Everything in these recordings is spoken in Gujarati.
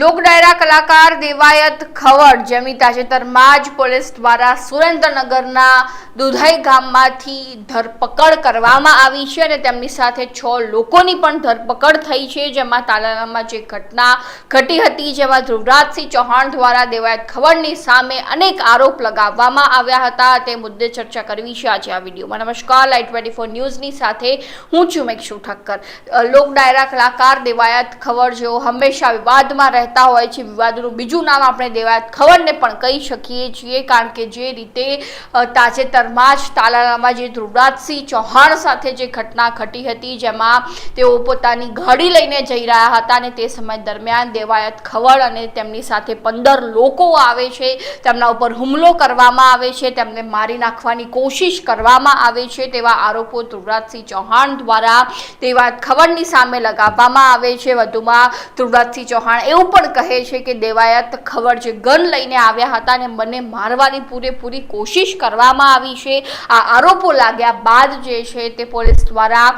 લોક ડાયરા કલાકાર દેવાયત ખવડ જેમની તાજેતરમાં જ પોલીસ દ્વારા સુરેન્દ્રનગરના દુધાઈ ગામમાંથી ધરપકડ કરવામાં આવી છે અને તેમની સાથે છ લોકોની પણ ધરપકડ થઈ છે, જેમાં તાલાલામાં જે ઘટના ઘટી હતી, જેમાં ધ્રુવરાજસિંહ ચૌહાણ દ્વારા દેવાયત ખવડની સામે અનેક આરોપ લગાવવામાં આવ્યા હતા. તે મુદ્દે ચર્ચા કરવી છે આજે આ વિડીયોમાં. નમસ્કાર. લાઈટ ટ્વેન્ટી ફોર ન્યૂઝની સાથે હું છું મેક્ષુ ઠક્કર. લોક ડાયરા કલાકાર દેવાયત ખવડ જેઓ હંમેશા વિવાદમાં રહેતા હોય છે વિવાદનું બીજું નામ આપણે દેવાયત ખવડને પણ કહી શકીએ છીએ, કારણ કે જે રીતે તાજેતરમાં જ તાલાલામાં જે ધ્રુવરાજસિંહ ચૌહાણ સાથે જે ઘટના ઘટી હતી, જેમાં તેઓ પોતાની ગાડી લઈને જઈ રહ્યા હતા અને તે સમય દરમિયાન દેવાયત ખવડ અને તેમની સાથે પંદર લોકો આવે છે, તેમના ઉપર હુમલો કરવામાં આવે છે, તેમને મારી નાખવાની કોશિશ કરવામાં આવે છે તેવા આરોપો ધ્રુવરાજસિંહ ચૌહાણ દ્વારા દેવાયત ખવડની સામે લગાવવામાં આવે છે. વધુમાં ધ્રુવરાજસિંહ ચૌહાણ એવું પણ કહે છે કે દેવાયત ખબર જે ગન લઈને આવ્યા હતા અને મને મારવાની પૂરેપૂરી કોશિશ કરવામાં આવી છે. આ આરોપો લાગ્યા બાદ જે છે તે પોલીસ દ્વારા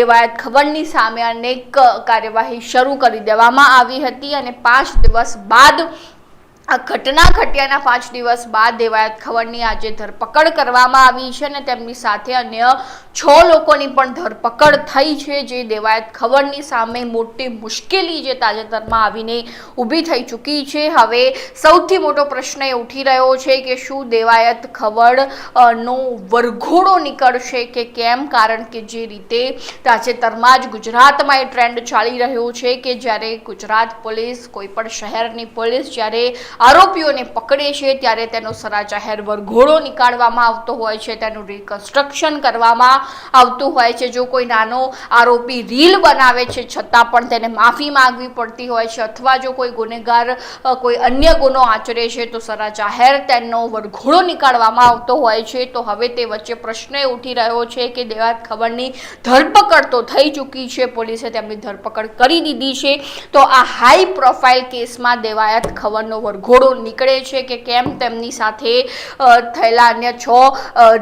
દેવાયત ખબરની સામે અનેક કાર્યવાહી શરૂ કરી દેવામાં આવી હતી અને પાંચ દિવસ બાદ, આ ઘટના ઘટ્યાના પાંચ દિવસ બાદ દેવાયત ખવડની આજે ધરપકડ કરવામાં આવી છે અને તેમની સાથે અન્ય છ લોકોની પણ ધરપકડ થઈ છે. જે દેવાયત ખબરની સામે મોટી મુશ્કેલી જે તાજેતરમાં આવીને ઊભી થઈ ચૂકી છે. હવે સૌથી મોટો પ્રશ્ન એ ઉઠી રહ્યો છે કે શું દેવાયત ખવડ નો વરઘોડો નીકળશે કે કેમ? કારણ કે જે રીતે તાજેતરમાં જ ગુજરાતમાં એ ટ્રેન્ડ ચાલી રહ્યો છે કે જ્યારે ગુજરાત પોલીસ, કોઈ પણ શહેરની પોલીસ જ્યારે આરોપીઓને પકડે છે, ત્યારે તેનો સરા જાહેર વરઘોડો નીકાળવામાં આવતો હોય છે. તેનું રિકન્સ્ટ્રક્શન કરવામાં આવતું હોય છે. જો કોઈ નાનો આરોપી રીલ બનાવે છે, છતાં પણ તેને માફી માંગવી પડતી હોય છે. અથવા જો કોઈ ગુનેગાર કોઈ અન્ય ગુનો આચરે છે, તો સરા જાહેર તેનો વરઘોડો નીકાળવામાં આવતો હોય છે. તો હવે તે વચ્ચે પ્રશ્ન એ ઉઠી રહ્યો છે કે દેવાત ખબરની ધરપકડ તો થઈ ચૂકી છે. પોલીસે તેમની ધરપકડ કરી દીધી છે. તો આ હાઈ પ્રોફાઇલ કેસમાં દેવાયત ખબરનો વરઘોડો નીકળે છે કે કેમ તેમની સાથે થયેલા અન્ય છ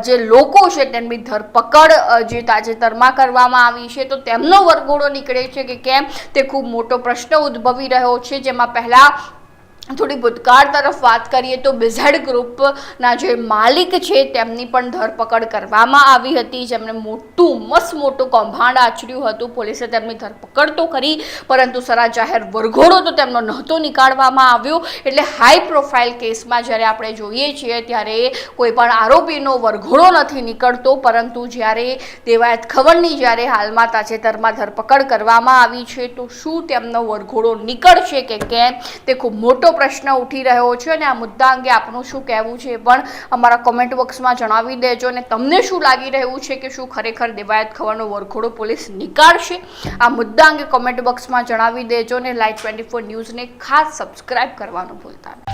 જે લોકો છે, તેમની ધરપકડ જે તાજેતરમાં કરવામાં આવી છે, તો તેમનો વરઘોડો નીકળે છે કે કેમ? તે ખૂબ મોટો પ્રશ્ન ઉદ્ભવી રહ્યો છે, જેમાં પહેલા થોડી ભૂતકાળ તરફ વાત કરીએ તો બિઝેડ ગ્રુપના જે માલિક છે, તેમની પણ ધરપકડ કરવામાં આવી હતી. જેમણે મોટું, મસ્ત મોટું કૌભાંડ આચર્યું હતું. પોલીસે તેમની ધરપકડ તો કરી, પરંતુ સરા જાહેર વરઘોડો તો તેમનો નહોતો નીકાળવામાં આવ્યો. એટલે હાઈ પ્રોફાઇલ કેસમાં જ્યારે આપણે જોઈએ છીએ, ત્યારે કોઈ પણ આરોપીનો વરઘોડો નથી નીકળતો. પરંતુ જ્યારે દેવાયત ખબરની જ્યારે હાલમાં તાજેતરમાં ધરપકડ કરવામાં આવી છે, તો શું તેમનો વરઘોડો નીકળશે કે કેમ? તે ખૂબ મોટો પ્રશ્ન ઉઠી રહ્યો છે અને આ મુદ્દા અંગે આપનું શું કહેવું છે પણ અમારા કોમેન્ટ બોક્સમાં જણાવી દેજો અને તમને શું લાગી રહ્યું છે કે શું ખરેખર દેવાયત ખબરનો વરઘોડો પોલીસ નીકાળશે? આ મુદ્દા અંગે કોમેન્ટ બોક્સમાં જણાવી દેજો અને લાઈવ ટ્વેન્ટી ફોર ન્યૂઝને ખાસ સબસ્ક્રાઇબ કરવાનું ભૂલતા નહીં